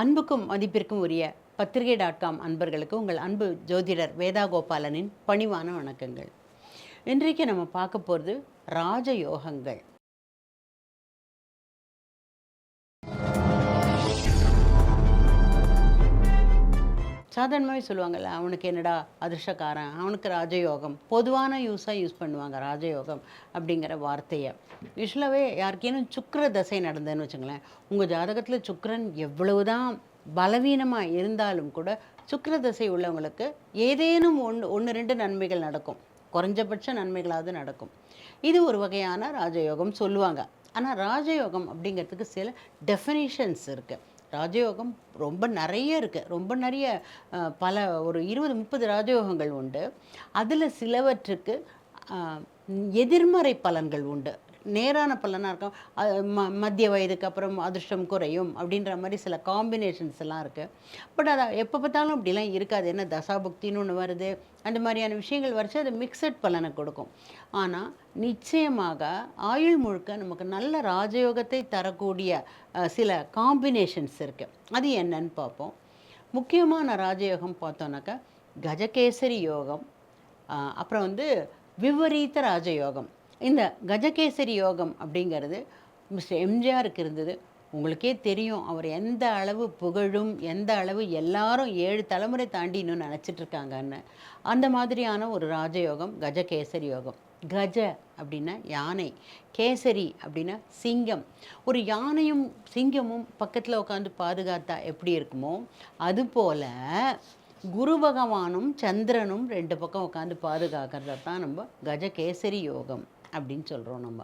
அன்புக்கும் மதிப்பிற்கும் உரிய பத்திரிகை டாட் காம் அன்பர்களுக்கு உங்கள் அன்பு ஜோதிடர் வேதா கோபாலனின் பணிவான வணக்கங்கள். இன்றைக்கு நம்ம பார்க்க போகிறது ராஜயோகங்கள். சாதாரணமாகவே சொல்லுவாங்கல்ல அவனுக்கு என்னடா அதிர்ஷ்டக்காரன் அவனுக்கு ராஜயோகம் பொதுவான யூஸாக யூஸ் பண்ணுவாங்க ராஜயோகம் அப்படிங்கிற வார்த்தையை. யூஸ்வலாகவே யாருக்கேனும் சுக்கர தசை நடந்ததுன்னு வச்சுங்களேன் உங்கள் ஜாதகத்தில் சுக்கிரன் எவ்வளவுதான் பலவீனமாக இருந்தாலும் கூட சுக்கர தசை உள்ளவங்களுக்கு ஏதேனும் ஒன்று ஒன்று ரெண்டு நன்மைகள் நடக்கும். குறைஞ்சபட்ச நன்மைகளாவது நடக்கும். இது ஒரு வகையான ராஜயோகம் சொல்லுவாங்க. ஆனால் ராஜயோகம் அப்படிங்கிறதுக்கு சில டெஃபினேஷன்ஸ் இருக்குது ராஜயோகம் ரொம்ப நிறைய இருக்குது ரொம்ப நிறைய பல ஒரு இருபது முப்பது ராஜயோகங்கள் உண்டு. அதில் சிலவற்றுக்கு எதிர்மறை பலன்கள் உண்டு. நேரான பலனாக இருக்கும். அது ம மத்திய வயதுக்கு அப்புறம் அதிர்ஷ்டம் குறையும் அப்படின்ற மாதிரி சில காம்பினேஷன்ஸ் எல்லாம் இருக்குது பட் அதை எப்போ பார்த்தாலும் அப்படிலாம் இருக்காது. என்ன தசாபுக்தின்னு ஒன்று வருது. அந்த மாதிரியான விஷயங்கள் வரைச்சு அது மிக்சட் பலனை கொடுக்கும். ஆனால் நிச்சயமாக ஆயுள் முழுக்க நமக்கு நல்ல ராஜயோகத்தை தரக்கூடிய சில காம்பினேஷன்ஸ் இருக்குது அது என்னன்னு பார்ப்போம். முக்கியமான ராஜயோகம் பார்த்தோன்னாக்கா கஜகேசரி யோகம் அப்புறம் வந்து விபரீத ராஜயோகம். இந்த கஜகேசரி யோகம் அப்படிங்கிறது மிஸ்டர் எம்ஜிஆருக்கு இருந்தது. உங்களுக்கே தெரியும் அவர் எந்த அளவு புகழும் எந்த அளவு எல்லாரும் ஏழு தலைமுறை தாண்டி இன்னும் நினச்சிட்டு இருக்காங்கன்னு அந்த மாதிரியான ஒரு ராஜயோகம் கஜகேசரி யோகம். கஜ அப்படின்னா யானை கேசரி அப்படின்னா சிங்கம். ஒரு யானையும் சிங்கமும் பக்கத்தில் உட்காந்து பாதுகாத்தா எப்படி இருக்குமோ அதுபோல் குரு பகவானும் சந்திரனும் ரெண்டு பக்கம் உட்காந்து பாதுகாக்கிறத தான் நம்ம கஜகேசரி யோகம். அப்படின்னு சொல்கிறோம் நம்ம.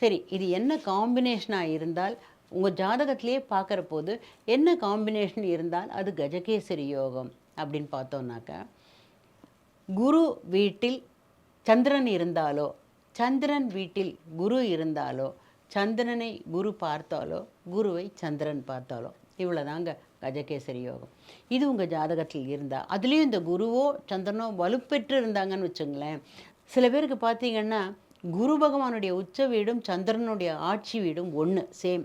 சரி இது என்ன காம்பினேஷனாக இருந்தால் உங்கள் ஜாதகத்திலே பார்க்குற போது என்ன காம்பினேஷன் இருந்தால் அது கஜகேசரி யோகம் அப்படின்னு பார்த்தோம்னாக்கா குரு வீட்டில் சந்திரன் இருந்தாலோ சந்திரன் வீட்டில் குரு இருந்தாலோ சந்திரனை குரு பார்த்தாலோ குருவை சந்திரன் பார்த்தாலோ இவ்வளோதாங்க கஜகேசரி யோகம். இது உங்கள் ஜாதகத்தில் இருந்தால் அதுலேயும் இந்த குருவோ சந்திரனோ வலுப்பெற்று இருந்தாங்கன்னு வச்சுங்களேன் சில பேருக்கு பார்த்தீங்கன்னா குரு பகவானுடைய உச்ச வீடும் சந்திரனுடைய ஆட்சி வீடும் ஒன்று சேம்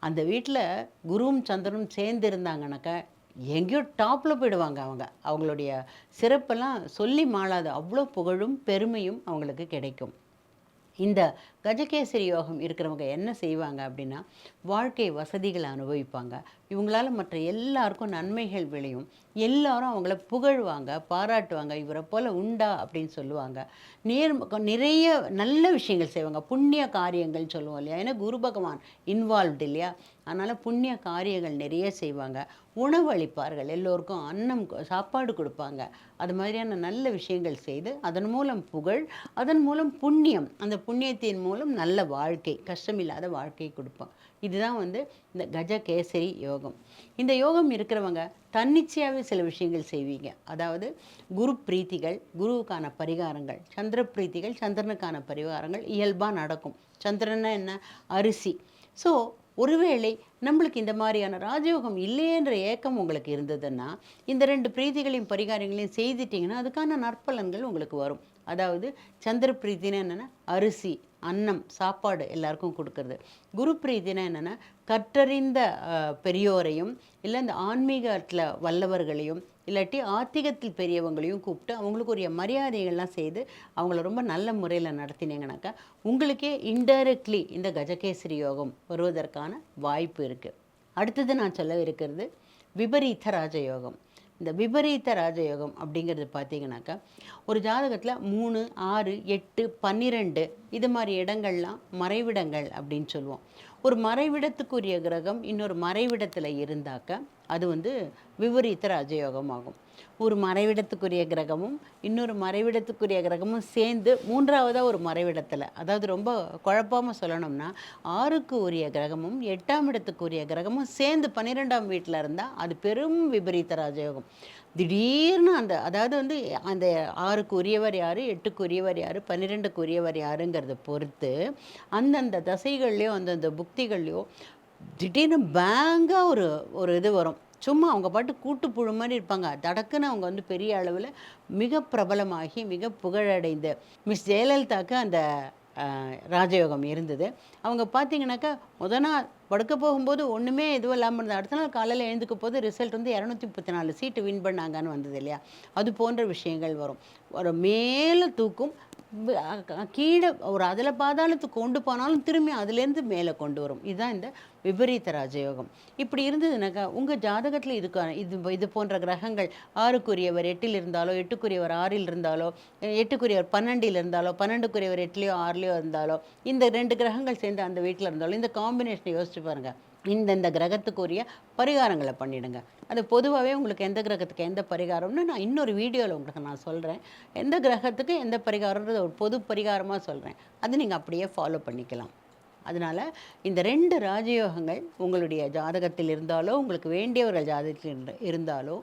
அந்த வீட்டில் குருவும் சந்திரனும் சேர்ந்து இருந்தாங்கனாக்கா எங்கேயோ டாப்பில் போயிடுவாங்க அவங்க. அவங்களுடைய சிறப்பெல்லாம் சொல்லி மாளாது அவ்வளோ புகழும் பெருமையும் அவங்களுக்கு கிடைக்கும். இந்த கஜகேசரி யோகம் இருக்கிறவங்க என்ன செய்வாங்க அப்படின்னா வாழ்க்கை வசதிகளை அனுபவிப்பாங்க. இவங்களால மற்ற எல்லாருக்கும் நன்மைகள் விளையும். எல்லாரும் அவங்கள புகழ்வாங்க பாராட்டுவாங்க இவரை போல் உண்டா அப்படின்னு சொல்லுவாங்க. நேர் நிறைய நல்ல விஷயங்கள் செய்வாங்க. புண்ணிய காரியங்கள் சொல்லுவோம் இல்லையா? ஏன்னா குரு பகவான் இன்வால்வ்டு இல்லையா? அதனால் புண்ணிய காரியங்கள் நிறைய செய்வாங்க. உணவு அளிப்பார்கள். எல்லோருக்கும் அன்னம் சாப்பாடு கொடுப்பாங்க. அது மாதிரியான நல்ல விஷயங்கள் செய்து அதன் மூலம் புகழ் அதன் மூலம் புண்ணியம். அந்த புண்ணியத்தின் மூலம் நல்ல வாழ்க்கை கஷ்டமில்லாத வாழ்க்கை கொடுப்போம். இதுதான் வந்து இந்த கஜ கேசரி யோகம். இந்த யோகம் இருக்கிறவங்க தன்னிச்சையாகவே சில விஷயங்கள் செய்வீங்க. அதாவது குரு பிரீத்திகள் குருவுக்கான பரிகாரங்கள் சந்திர பிரீத்திகள் சந்திரனுக்கான பரிகாரங்கள் இயல்பாக நடக்கும். சந்திரன்னா என்ன? அரிசி. ஸோ ஒருவேளை நம்மளுக்கு இந்த மாதிரியான ராஜயோகம் இல்லையன்ற ஏக்கம் உங்களுக்கு இருந்ததுன்னா இந்த ரெண்டு பிரீதிகளையும் பரிகாரங்களையும் செய்துட்டிங்கன்னா அதுக்கான நற்பலன்கள் உங்களுக்கு வரும். அதாவது சந்திர பிரீத்தினா என்னென்னா அரிசி அன்னம் சாப்பாடு எல்லாருக்கும் கொடுக்கறது. குரு பிரீத்தினா என்னென்னா கற்றறிந்த பெரியோரையும் இல்லை இந்த ஆன்மீகத்தில் வல்லவர்களையும் இல்லாட்டி ஆத்திகத்தில் பெரியவங்களையும் கூப்பிட்டு அவங்களுக்கு உரிய மரியாதைகள்லாம் செய்து அவங்கள ரொம்ப நல்ல முறையில் நடத்தினீங்கனாக்கா உங்களுக்கே இன்டைரக்ட்லி இந்த கஜகேசரி யோகம் வருவதற்கான வாய்ப்பு இருக்குது அடுத்தது நான் சொல்ல இருக்கிறது விபரீத ராஜயோகம் இந்த விபரீத ராஜயோகம் அப்படிங்கிறது பார்த்தீங்கன்னாக்கா ஒரு ஜாதகத்தில் மூணு ஆறு எட்டு பன்னிரெண்டு இது மாதிரி இடங்கள்லாம் மறைவிடங்கள் அப்படின்னு சொல்லுவோம். ஒரு மறைவிடத்துக்குரிய கிரகம் இன்னொரு மறைவிடத்தில் இருந்தாக்க அது வந்து விபரீத ராஜயோகம் ஆகும் ஒரு மறைவிடத்துக்குரிய கிரகமும் இன்னொரு மறைவிடத்துக்குரிய கிரகமும் சேர்ந்து மூன்றாவதாக ஒரு மறைவிடத்தில். அதாவது ரொம்ப குழப்பாமல் சொல்லணும்னா ஆறுக்கு உரிய கிரகமும் எட்டாம் இடத்துக்குரிய கிரகமும் சேர்ந்து பன்னிரெண்டாம் வீட்டில் இருந்தால் அது பெரும் விபரீத ராஜயோகம். திடீர்னு அந்த அதாவது வந்து அந்த ஆறுக்கு உரியவர் யார் எட்டுக்கு உரியவர் யார் பன்னிரெண்டுக்கு உரியவர் யாருங்கிறத பொறுத்து அந்தந்த தசைகள்லையோ அந்தந்த புக்திகள்லையோ திடீர்னு பேங்காக ஒரு ஒரு இது வரும். சும்மா அவங்க பாட்டு கூட்டுப்புழு மாதிரி இருப்பாங்க. தடக்குன்னு அவங்க வந்து பெரிய அளவில் மிக பிரபலமாகி மிக புகழடைந்த மிஸ் ஜெயலலிதாக்கு அந்த ராஜயோகம் இருந்தது. அவங்க பார்த்தீங்கன்னாக்கா முத நாள் படுக்க போகும்போது ஒன்றுமே எதுவும் இல்லாமல் இருந்தது. அடுத்த நாள் காலையில் எழுந்துக்க போது ரிசல்ட் வந்து இரநூத்தி முப்பத்தி நாலு சீட்டு வின் பண்ணாங்கன்னு வந்தது இல்லையா? அது போன்ற விஷயங்கள் வரும். ஒரு மேலே தூக்கும் கீழே ஒரு அதில் பாதாளத்துக்கு கொண்டு போனாலும் திரும்பி அதுலேருந்து மேலே கொண்டு வரும். இதுதான் இந்த விபரீத ராஜயோகம். இப்படி இருந்ததுனாக்கா உங்கள் ஜாதகத்தில் இதுக்கான இது இது போன்ற கிரகங்கள் ஆறுக்குரியவர் எட்டில் இருந்தாலோ எட்டுக்குரியவர் ஆறில் இருந்தாலோ எட்டுக்குரியவர் பன்னெண்டில் இருந்தாலோ பன்னெண்டுக்குரியவர் எட்டுலேயோ ஆறுலையோ இருந்தாலோ இந்த ரெண்டு கிரகங்கள் சேர்ந்து அந்த வீட்டில் இருந்தாலோ இந்த காம்பினேஷனை யோசிச்சு பாருங்கள் இந்தந்த கிரகத்துக்குரிய பரிகாரங்களை பண்ணிடுங்க. அது பொதுவாகவே உங்களுக்கு எந்த கிரகத்துக்கு எந்த பரிகாரம்னு நான் இன்னொரு வீடியோவில் உங்களுக்கு நான் சொல்கிறேன் எந்த கிரகத்துக்கு எந்த பரிகாரம்ன்றது ஒரு பொது பரிகாரமாக சொல்கிறேன் அது நீங்கள் அப்படியே ஃபாலோ பண்ணிக்கலாம். அதனால் இந்த ரெண்டு ராஜயோகங்கள் உங்களுடைய ஜாதகத்தில் இருந்தாலோ உங்களுக்கு வேண்டியவர்கள் ஜாதகத்தில் இருந்தாலோ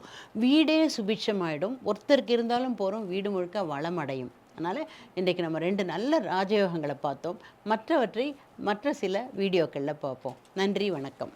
வீடே சுபிட்சமாயிடும். ஒருத்தருக்கு இருந்தாலும் போகிறோம் வீடு முழுக்க வளமடையும். அதனால் இன்றைக்கு நம்ம ரெண்டு நல்ல ராஜயோகங்களை பார்த்தோம். மற்றவற்றை மற்ற சில வீடியோக்களில் பார்ப்போம். நன்றி வணக்கம்.